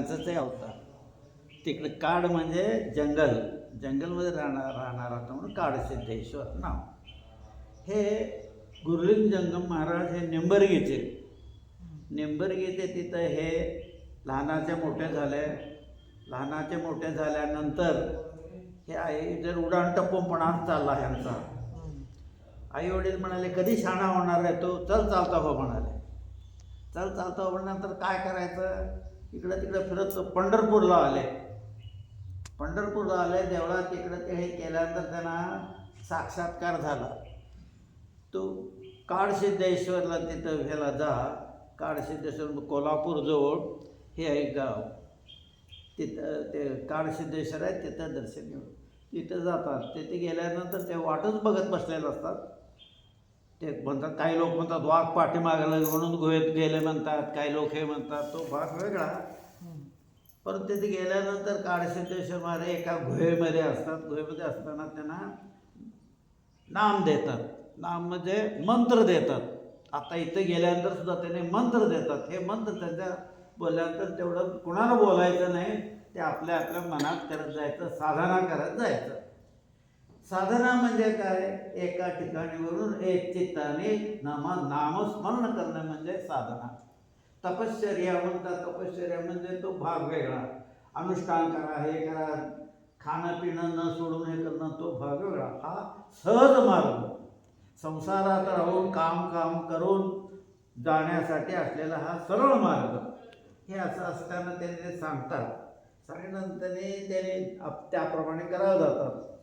त्यांचाच आहे अवतार तिकडे काड म्हणजे जंगल. जंगलमध्ये राहणार राहणार होता म्हणून काड सिद्धेश्वर नाव. हे गुरुलिंग जंगम महाराज हे निंबर्गीचे. निंबर्गीचे तिथं हे लहानाचे मोठे झाले. लहानाचे मोठे झाल्यानंतर हे आई जर उडाण टप्पूपणा चालला ह्यांचा. आई वडील म्हणाले कधी शाणा होणार आहे तो? चल चालता हो म्हणाले. चल चालता हो नंतर काय करायचं? इकडं तिकडं फिरत पंढरपूरला आले पंढरपूरला आले देवळात तिकडं ते हे केल्यानंतर त्यांना साक्षात्कार झाला. तो काडसिद्धेश्वरला तिथं ह्याला जा. काडसिद्धेश्वर कोल्हापूरजवळ हे आहे गाव. तिथं ते काडसिद्धेश्वर आहे तिथं दर्शन घेऊन. तिथं जातात. तिथे गेल्यानंतर ते वाटच बघत बसलेले असतात. ते म्हणतात काही लोक म्हणतात वाघ पाठीमागला म्हणून गुहेत गेले म्हणतात काही लोक हे म्हणतात तो भाग वेगळा. परत तिथे गेल्यानंतर काडसिद्धेश्वर महाराज एका गुहेमध्ये असतात. गुहेमध्ये असताना त्यांना नाम देतात. नाम म्हणजे मंत्र देतात. आता इथं गेल्यानंतर सुद्धा त्याने मंत्र देतात. हे मंत्र त्यांच्या बोलल्यानंतर तेवढं कुणाला बोलायचं नाही ते आपल्या आपल्या मनात करत जायचं साधना करत जायचं. साधना म्हणजे काय? एका ठिकाणीवरून एक चित्ताने नाम नामस्मरण करणं म्हणजे साधना. तपश्चर्या म्हणतात. तपश्चर्या म्हणजे तो भाग वेगळा. अनुष्ठान करा हे करा. खाणं पिणं न सोडून हे करणं तो भाग वेगळा. हा सहज मार्ग. संसारात राहून काम काम करून जाण्यासाठी असलेला हा सरळ मार्ग. हे असं असताना त्यांनी ते सांगतात. सांगितल्यानंतर त्याने आप- त्याप्रमाणे करावं जातात.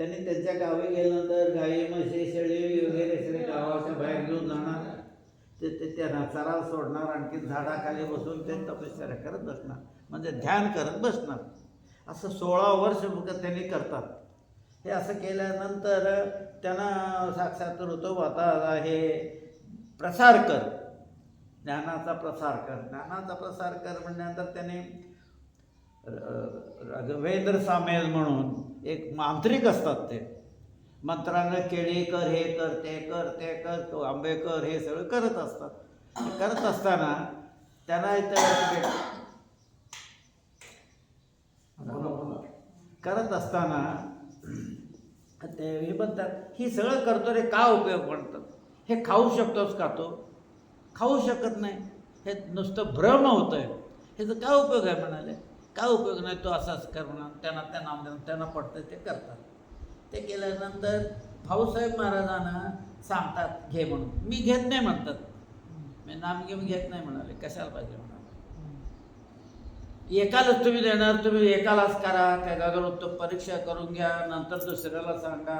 त्यांनी त्यांच्या गावी गेल्यानंतर गाई म्हशी शेळी वगैरे सगळे गावाच्या बाहेर घेऊन जाणार. ते ते त्यांना सराव सोडणार आणखी झाडाखाली बसून ते तपश्चर्या करत बसणार. म्हणजे ध्यान करत बसणार. असं सोळा वर्ष मग त्यांनी करतात. हे असं केल्यानंतर त्यांना साक्षात होतो हे प्रसार कर. ज्ञानाचा प्रसार कर. ज्ञानाचा प्रसार कर म्हणल्यानंतर त्याने राघवेंद्र सामेल म्हणून एक मांत्रिक असतात ते. मंत्रांना केळी कर हे कर ते कर ते कर तो आंबेकर हे सगळं करत असतात. करत असताना त्यांना करत असताना ते हे म्हणतात ही सगळं करतो रे का उपयोग म्हणतात हे खाऊ शकतोस का तो? खाऊ शकत नाही. हे नुसतं भ्रम होतं आहे ह्याचा काय उपयोग आहे म्हणाले? काय उपयोग नाही तो असाच करणार त्यांना त्या नाम देणं त्यांना पडतं ते करतात. ते केल्यानंतर भाऊसाहेब महाराजांना सांगतात घे म्हणून. मी घेत नाही म्हणतात. मी नाम घेऊन घेत नाही म्हणाले. कशाला पाहिजे? म्हणाले. एकालाच तुम्ही देणार तुम्ही एकालाच करा. काय गगनोत्तर परीक्षा करून घ्या नंतर दुसऱ्याला सांगा.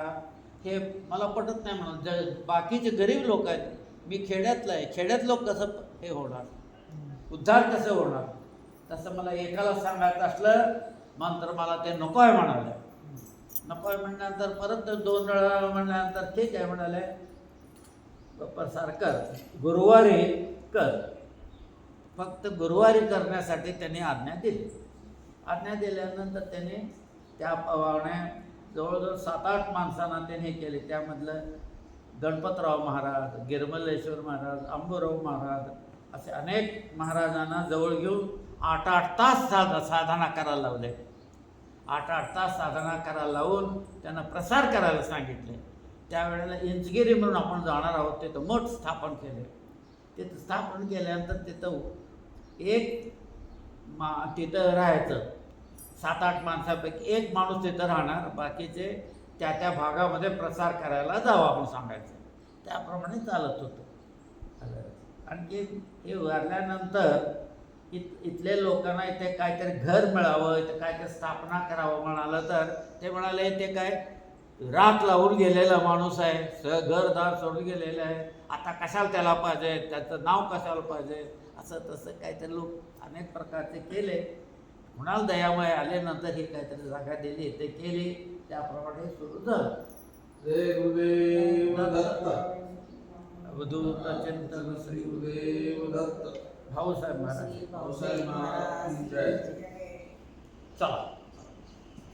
हे मला पटत नाही म्हणून ज बाकीचे गरीब लोक आहेत. मी खेड्यातला आहे. खेड्यात लोक कसं हे होणार. उद्धार कसं होणार? तसं मला एकाला सांगायचं असलं मात्र मला ते नको आहे म्हणाले. नको आहे म्हणल्यानंतर परत दोन वेळा म्हणल्यानंतर ठीक आहे म्हणाले. प्रसार कर. गुरुवारी कर. फक्त गुरुवारी करण्यासाठी त्यांनी आज्ञा दिली. आज्ञा दिल्यानंतर त्यांनी त्या प्रमाणे जवळजवळ सात आठ माणसांना त्यांनी केले. त्यामधलं गणपतराव महाराज गिरमलेश्वर महाराज अंबुराव महाराज असे अनेक महाराजांना जवळ घेऊन आठ आठ तास साध साधना करायला लावले. आठ आठ तास साधना करायला लावून त्यांना प्रसार करायला सांगितले. त्यावेळेला इंचगिरी म्हणून आपण जाणार आहोत तिथं मठ स्थापन केले. तिथं स्थापन केल्यानंतर तिथं एक मा तिथं राहायचं. सात आठ माणसापैकी एक माणूस तिथं राहणार. बाकीचे त्या त्या भागामध्ये प्रसार करायला जावं आपण सांगायचं. त्याप्रमाणे चालत होतं. आणखी हे वारल्यानंतर इत इथले लोकांना इथे काहीतरी घर मिळावं इथे काहीतरी स्थापना करावं म्हणालं तर ते म्हणाले ते काय राख लावून गेलेला माणूस आहे स घरदार सोडून गेलेला आहे. आता कशाला त्याला पाहिजे? त्याचं नाव कशाला पाहिजे? असं तसं काहीतरी लोक अनेक प्रकारचे केले. कुणाला दयामय आल्यानंतर ही काहीतरी जागा दिली. ते केली. त्याप्रमाणे सुरू झालं. श्री गुरुदेव दत्त. भाऊसाहेब महाराज. भाऊसाहेब महाराज. जय. चला.